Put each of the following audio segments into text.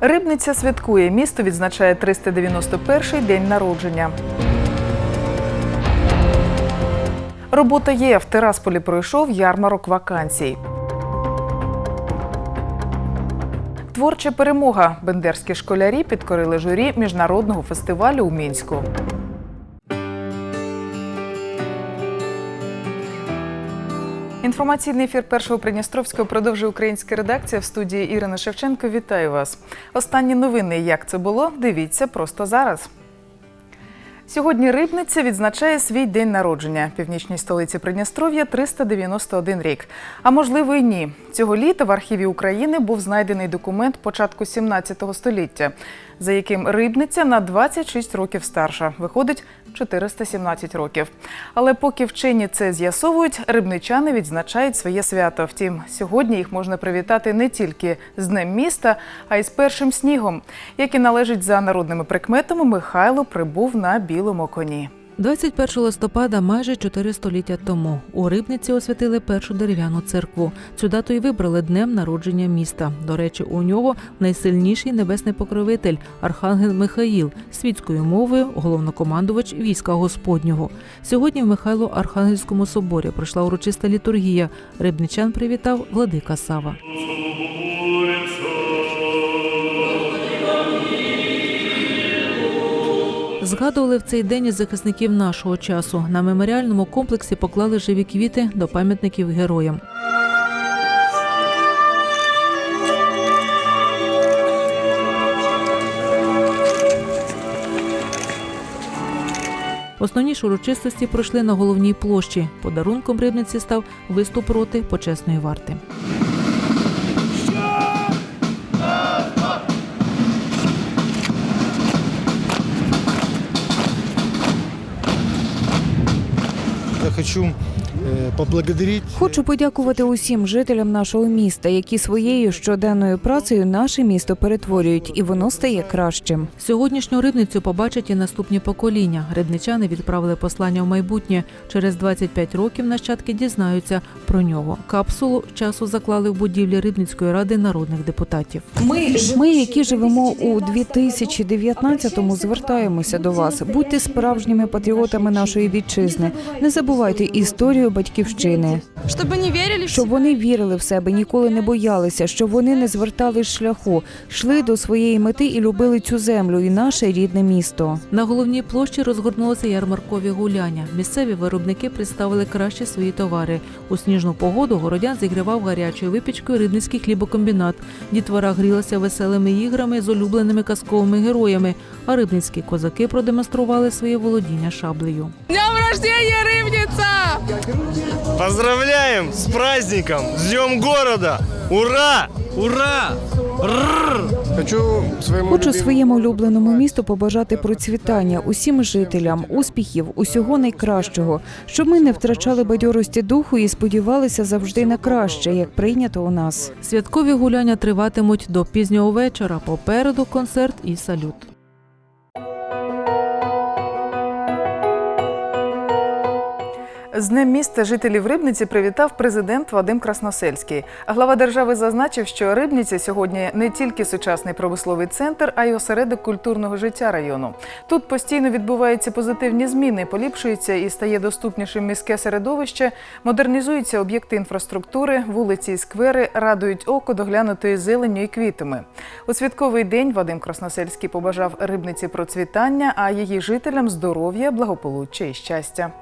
Рибниця святкує. Місто відзначає 391-й день народження. Робота є. В Терасполі пройшов ярмарок вакансій. Творча перемога. Бендерські школярі підкорили журі міжнародного фестивалю у Мінську. Інформаційний ефір першого Придністровського продовжує українська редакція в студії Ірина Шевченко. Вітаю вас. Останні новини. Як це було? Дивіться просто зараз. Сьогодні Рибниця відзначає свій день народження. Північній столиці Придністров'я 391 рік. А можливо і ні. Цього літа в архіві України був знайдений документ початку 17 століття, за яким Рибниця на 26 років старша. Виходить 417 років. Але поки вчені це з'ясовують, рибничани відзначають своє свято. Втім, сьогодні їх можна привітати не тільки з Днем міста, а й з першим снігом, який належить за народними прикметами. Михайло прибув на білому коні. 21 листопада, майже чотири століття тому, у Рибниці освятили першу дерев'яну церкву. Цю дату й вибрали днем народження міста. До речі, у нього найсильніший небесний покровитель Архангел Михаїл, світською мовою головнокомандувач війська Господнього. Сьогодні в Михайло-Архангельському соборі пройшла урочиста літургія. Рибничан привітав владика Сава. Згадували в цей день і захисників нашого часу. На меморіальному комплексі поклали живі квіти до пам'ятників героям. Основні ж урочистості пройшли на головній площі. Подарунком рибниці став виступ проти почесної варти. Хочу э, поблагодарить Хочу подякувати усім жителям нашого міста, які своєю щоденною працею наше місто перетворюють, і воно стає кращим. Сьогоднішню рибницю побачать і наступні покоління. Рибничани відправили послання в майбутнє. Через 25 років нащадки дізнаються про нього. Капсулу часу заклали в будівлі Рибницької ради народних депутатів. Ми, які живемо у 2019-му, звертаємося до вас. Будьте справжніми патріотами нашої вітчизни. Не забувайте історію батьківщини, Чтобы не верили щоб вони вірили в себе, ніколи не боялися, щоб вони не звертали шляху, йшли до своєї мети і любили цю землю і наше рідне місто. На головній площі розгорнулися ярмаркові гуляння. Місцеві виробники представили кращі свої товари. У сніжну погоду городян зігрівав гарячою випічкою рибницький хлібокомбінат. Дітвора грілася веселими іграми з улюбленими казковими героями. А рибницькі козаки продемонстрували своє володіння шаблею. Днем рождения, Рыбница! Поздравляем с праздником, с Днем города! Ура! Ура! хочу своему Хочу своєму улюбленому місту побажати процвітання усім жителям, успіхів, усього найкращого, щоб ми не втрачали бадьорості духу і сподівалися завжди на краще, як прийнято у нас. Святкові гуляння триватимуть до пізнього вечора. Попереду концерт і салют. З Днем міста жителів Рибниці привітав президент Вадим Красносельський. Глава держави зазначив, що Рибниця сьогодні не тільки сучасний промисловий центр, а й осередок культурного життя району. Тут постійно відбуваються позитивні зміни, поліпшується і стає доступнішим міське середовище, модернізуються об'єкти інфраструктури, вулиці і сквери радують око доглянутою зеленню і квітами. У святковий день Вадим Красносельський побажав рибниці процвітання, а її жителям здоров'я, благополуччя і щастя.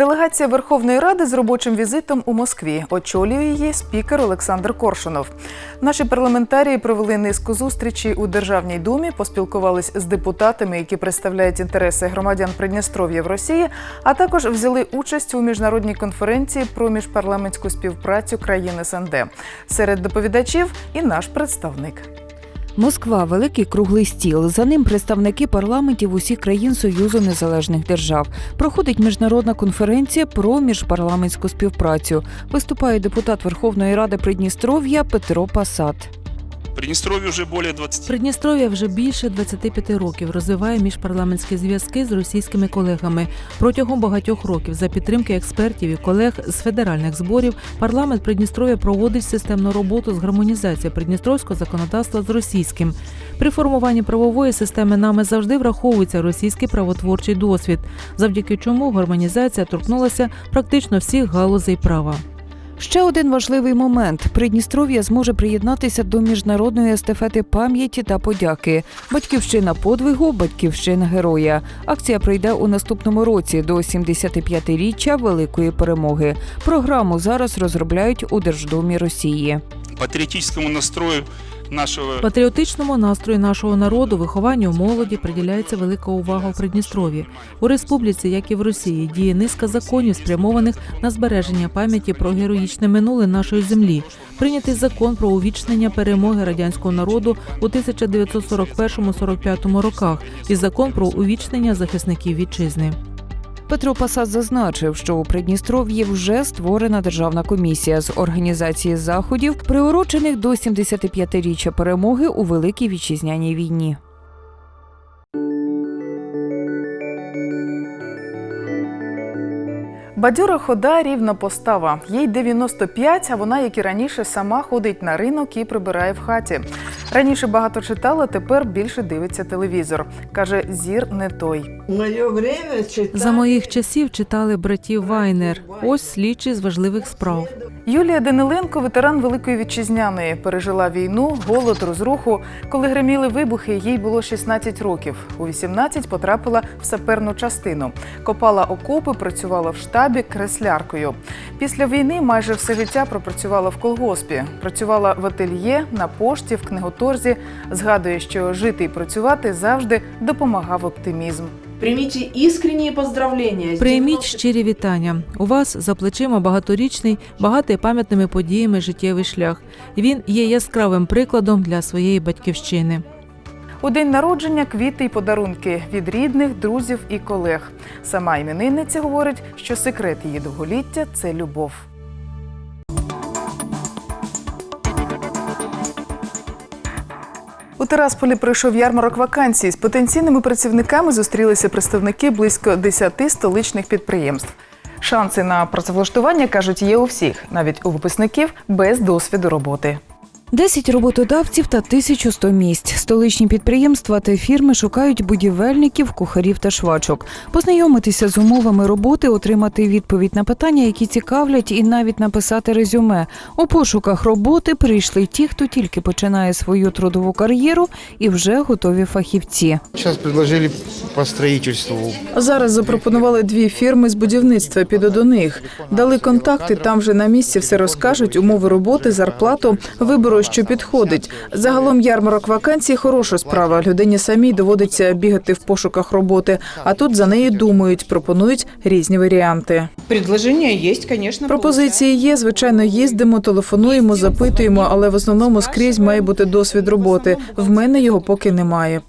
Делегація Верховної Ради з робочим візитом у Москві очолює її спікер Олександр Коршунов. Наші парламентарії провели низку зустрічей у Державній думі, поспілкувались з депутатами, які представляють інтереси громадян Придністров'я в Росії, а також взяли участь у міжнародній конференції про міжпарламентську співпрацю країн СНД. Серед доповідачів і наш представник. Москва великий круглий стіл. За ним представники парламентів усіх країн Союзу Незалежних Держав. Проходить міжнародна конференція про міжпарламентську співпрацю. Виступає депутат Верховної Ради Придністров'я Петро Пасат. Приднестровье уже более 20 Придністров'я вже більше 25 років розвиває міжпарламентські зв'язки з російськими колегами. Протягом багатьох років за підтримки експертів і колег з федеральних зборів парламент Придністров'я проводить системну роботу з гармонізації придністровського законодавства з російським. При формуванні правової системи нами завжди враховується російський правотворчий досвід, завдяки чому гармонізація торкнулася практично всіх галузей права. Ще один важливий момент: Придністров'я зможе приєднатися до міжнародної естафети пам'яті та подяки. Батьківщина подвигу, батьківщина героя. Акція прийде у наступному році до 75-річчя великої перемоги. Програму зараз розробляють у Держдумі Росії. Патріотичному настрою нашего Патріотичному настрою нашого народу, вихованню молоді приділяється велика увага в Придністров'ї. У республіці, як і в Росії, діє низка законів, спрямованих на збереження пам'яті про героїчне минуле нашої землі. Прийнятий закон про увічнення перемоги радянського народу у 1941-45 роках і закон про увічнення захисників вітчизни. Петро Пасад зазначив, що у Придністров'ї вже створена державна комісія з організації заходів, приурочених до 75-річчя перемоги у Великій вітчизняній війні. Бадьора хода рівна постава. Їй 95, а вона, як і раніше, сама ходить на ринок і прибирає в хаті. Раніше багато читала, тепер більше дивиться телевізор. Каже, зір не той. За моїх часів читали братів Вайнер. Ось слідчі з важливих справ. Юлія Даниленко, ветеран Великої Вітчизняної, пережила війну, голод, розруху. Коли греміли вибухи, їй було 16 років. У 18 потрапила в саперну частину. Копала окопи, працювала в штабі кресляркою. Після війни майже все життя пропрацювала в колгоспі. Працювала в ательє, на пошті, в книготорзі. Згадує, що жити і працювати завжди допомагав оптимізм. Примите искренние поздравления. с Прийміть щирі вітання. У вас за плечима багаторічний, багатий пам'ятними подіями життєвий шлях. Він є яскравим прикладом для своєї батьківщини. У день народження квіти й подарунки від рідних, друзів і колег. Сама іменинниця говорить, що секрет її довголіття це любов. У Терасполі пройшов ярмарок вакансій. З потенційними працівниками зустрілися представники близько 10 столичних підприємств. Шанси на працевлаштування кажуть є у всіх, навіть у випускників без досвіду роботи. 10 роботодавців та 1100 місць. Столичні підприємства та фірми шукають будівельників, кухарів та швачок. Познайомитися з умовами роботи, отримати відповідь на питання, які цікавлять, і навіть написати резюме. У пошуках роботи прийшли ті, хто тільки починає свою трудову кар'єру і вже готові фахівці. Сейчас предложили по строительству. Зараз запропонували дві фірми з будівництва. Піду до них. Дали контакти, там вже на місці все розкажуть, умови роботи, зарплату, вибору, що підходить. Загалом ярмарок вакансій хороша справа. Людині самій доводиться бігати в пошуках роботи, а тут за неї думають, пропонують різні варіанти. Предложення є, звісно. Пропозиції є. Звичайно, їздимо, телефонуємо, запитуємо, але в основному скрізь має бути досвід роботи. В мене його поки немає.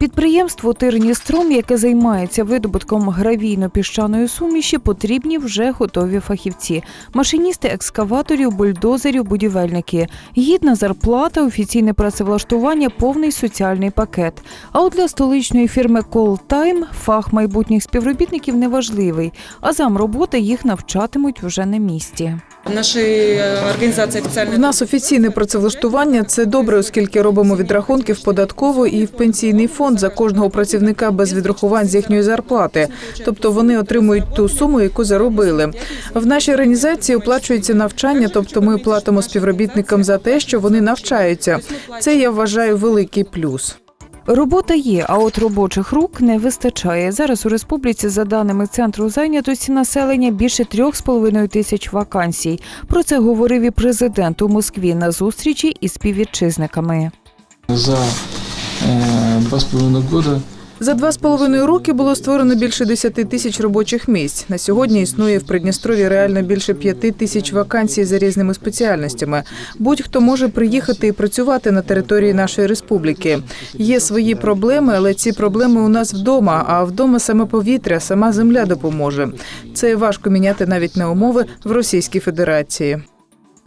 Підприємству Тирністром, яке займається видобутком гравійно-піщаної суміші, потрібні вже готові фахівці: машиністи екскаваторів, бульдозерів, будівельники, гідна зарплата, офіційне працевлаштування, повний соціальний пакет. А от для столичної фірми Колтайм фах майбутніх співробітників неважливий, а зам роботи їх навчатимуть вже на місці. Наші організації офіційно В нас офіційне працевлаштування це добре, оскільки робимо відрахунки в податкову і в пенсійний фонд за кожного працівника без відрахувань з їхньої зарплати. Тобто вони отримують ту суму, яку заробили. В нашій організації оплачується навчання, тобто ми платимо співробітникам за те, що вони навчаються. Це я вважаю великий плюс. Робота є, а от робочих рук не вистачає. Зараз у республіці, за даними центру зайнятості населення, більше трьох з половиною тисяч вакансій. Про це говорив і президент у Москві на зустрічі із співвітчизниками. За два с половиной года За два з половиною роки було створено більше 10 тисяч робочих місць. На сьогодні існує в Придністрові реально більше 5 тисяч вакансій за різними спеціальностями. Будь-хто може приїхати і працювати на території нашої республіки. Є свої проблеми, але ці проблеми у нас вдома. А вдома саме повітря, сама земля допоможе. Це важко міняти навіть на умови в Російській Федерації.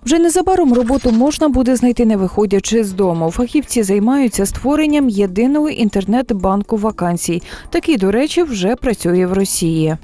Вже незабаром роботу можна буде знайти не виходячи з дому. Фахівці займаються створенням єдиного інтернет-банку вакансій. Такий, до речі, вже працює в Росії.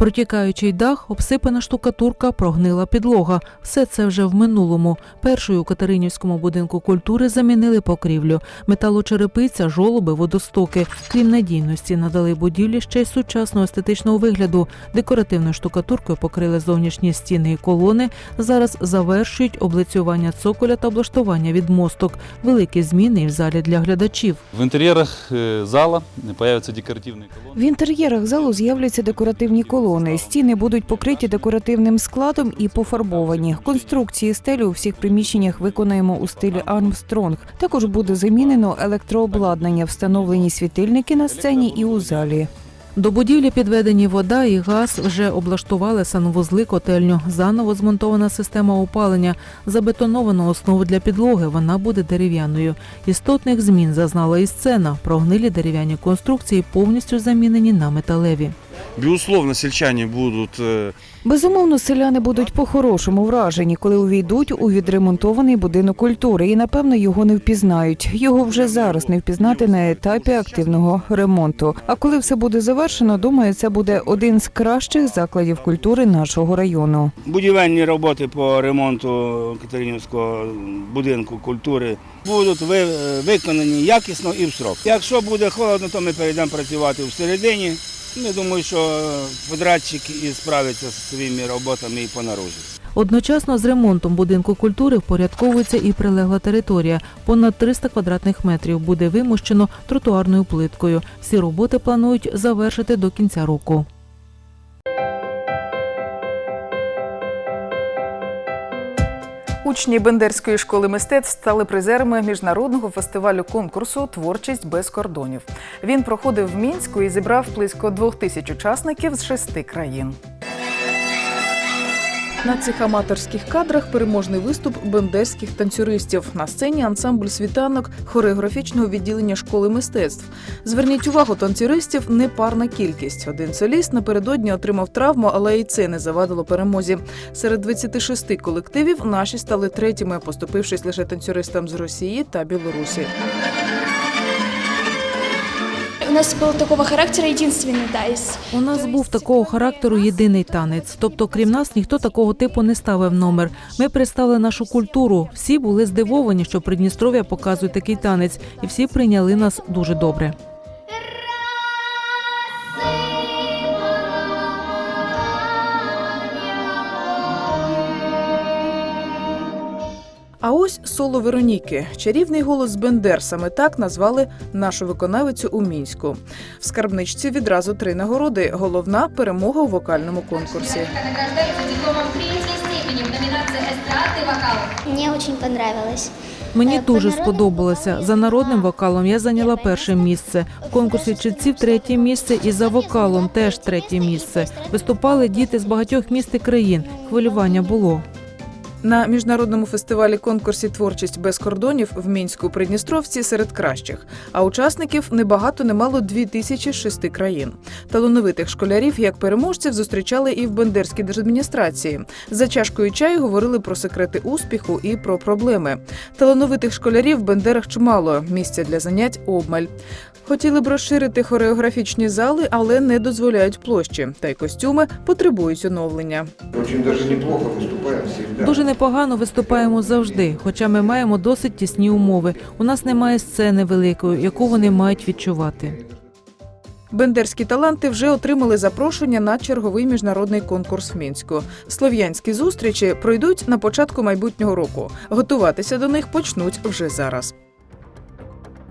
Протікаючий дах, обсипана штукатурка, прогнила підлога. Все це вже в минулому. Першою у Катеринівському будинку культури замінили покрівлю. Металочерепиця, жолоби, водостоки. Крім надійності, надали будівлі ще й сучасного естетичного вигляду. Декоративною штукатуркою покрили зовнішні стіни і колони. Зараз завершують облицювання цоколя та облаштування відмосток. Великі зміни і в залі для глядачів. В интерьерах э, зала появятся декоративные колонны. В інтер'єрах залу з'являться декоративні колони. Стіни будуть покриті декоративним складом і пофарбовані. Конструкції стелі у всіх приміщеннях виконаємо у стилі Армстронг. Також буде замінено електрообладнання, встановлені світильники на сцені і у залі. До будівлі підведені вода і газ вже облаштували санвузли котельню. Заново змонтована система опалення, забетоновано основу для підлоги. Вона буде дерев'яною. Істотних змін зазнала і сцена. Прогнилі дерев'яні конструкції повністю замінені на металеві. Безусловно, сельчане будут э, Безумовно, селяни будуть по-хорошому вражені, коли увійдуть у відремонтований будинок культури, і напевно його не впізнають. Його вже зараз не впізнати на етапі активного ремонту. А коли все буде завершено, думаю, це буде один з кращих закладів культури нашого району. Будівельні роботи по ремонту Катеринівського будинку культури будуть виконані якісно і в срок. Якщо буде холодно, то ми перейдемо працювати всередині. Я думаю, що подрядчик і справиться з своїми роботами і понаружі. Одночасно з ремонтом будинку культури впорядковується і прилегла територія. Понад 300 квадратних метрів буде вимощено тротуарною плиткою. Всі роботи планують завершити до кінця року. Учні Бендерської школи мистецтв стали призерами міжнародного фестивалю конкурсу Творчість без кордонів. Він проходив в мінську і зібрав близько двох тисяч учасників з шести країн. На цих аматорських кадрах переможний виступ бендерських танцюристів. На сцені ансамбль світанок хореографічного відділення школи мистецтв. Зверніть увагу, танцюристів непарна кількість. Один соліст напередодні отримав травму, але і це не завадило перемозі. Серед 26 колективів наші стали третіми, поступившись лише танцюристам з Росії та Білорусі. Нас был такого характера единственный дайс. У нас був такого характеру єдиний танець. Тобто, крім нас, ніхто такого типу не ставив номер. Ми представили нашу культуру. Всі були здивовані, що Придністров'я показує такий танець, і всі прийняли нас дуже добре. А ось соло Вероніки. Чарівний голос Бендер. Саме так назвали нашу виконавицю у мінську. В скарбничці відразу три нагороди. Головна перемога у вокальному конкурсі. Мне очень понравилось. Мені Е, дуже сподобалося. За народним вокалом я зайняла перше місце. В конкурсі читців третє місце і за вокалом теж третє місце. Виступали діти з багатьох міст і країн. Хвилювання було. На міжнародному фестивалі конкурсі Творчість без кордонів в мінську Придністровці серед кращих. А учасників небагато немало дві тисячі з шести країн. Талановитих школярів як переможців зустрічали і в Бендерській держадміністрації. За чашкою чаю говорили про секрети успіху і про проблеми. Талановитих школярів в Бендерах чимало, місця для занять обмаль. Хотіли б розширити хореографічні зали, але не дозволяють площі. Та й костюми потребують оновлення. Даже неплохо выступаем всегда. Дуже непогано виступаємо завжди, хоча ми маємо досить тісні умови. У нас немає сцени великої, яку вони мають відчувати. Бендерські таланти вже отримали запрошення на черговий міжнародний конкурс в мінську. Слов'янські зустрічі пройдуть на початку майбутнього року. Готуватися до них почнуть вже зараз.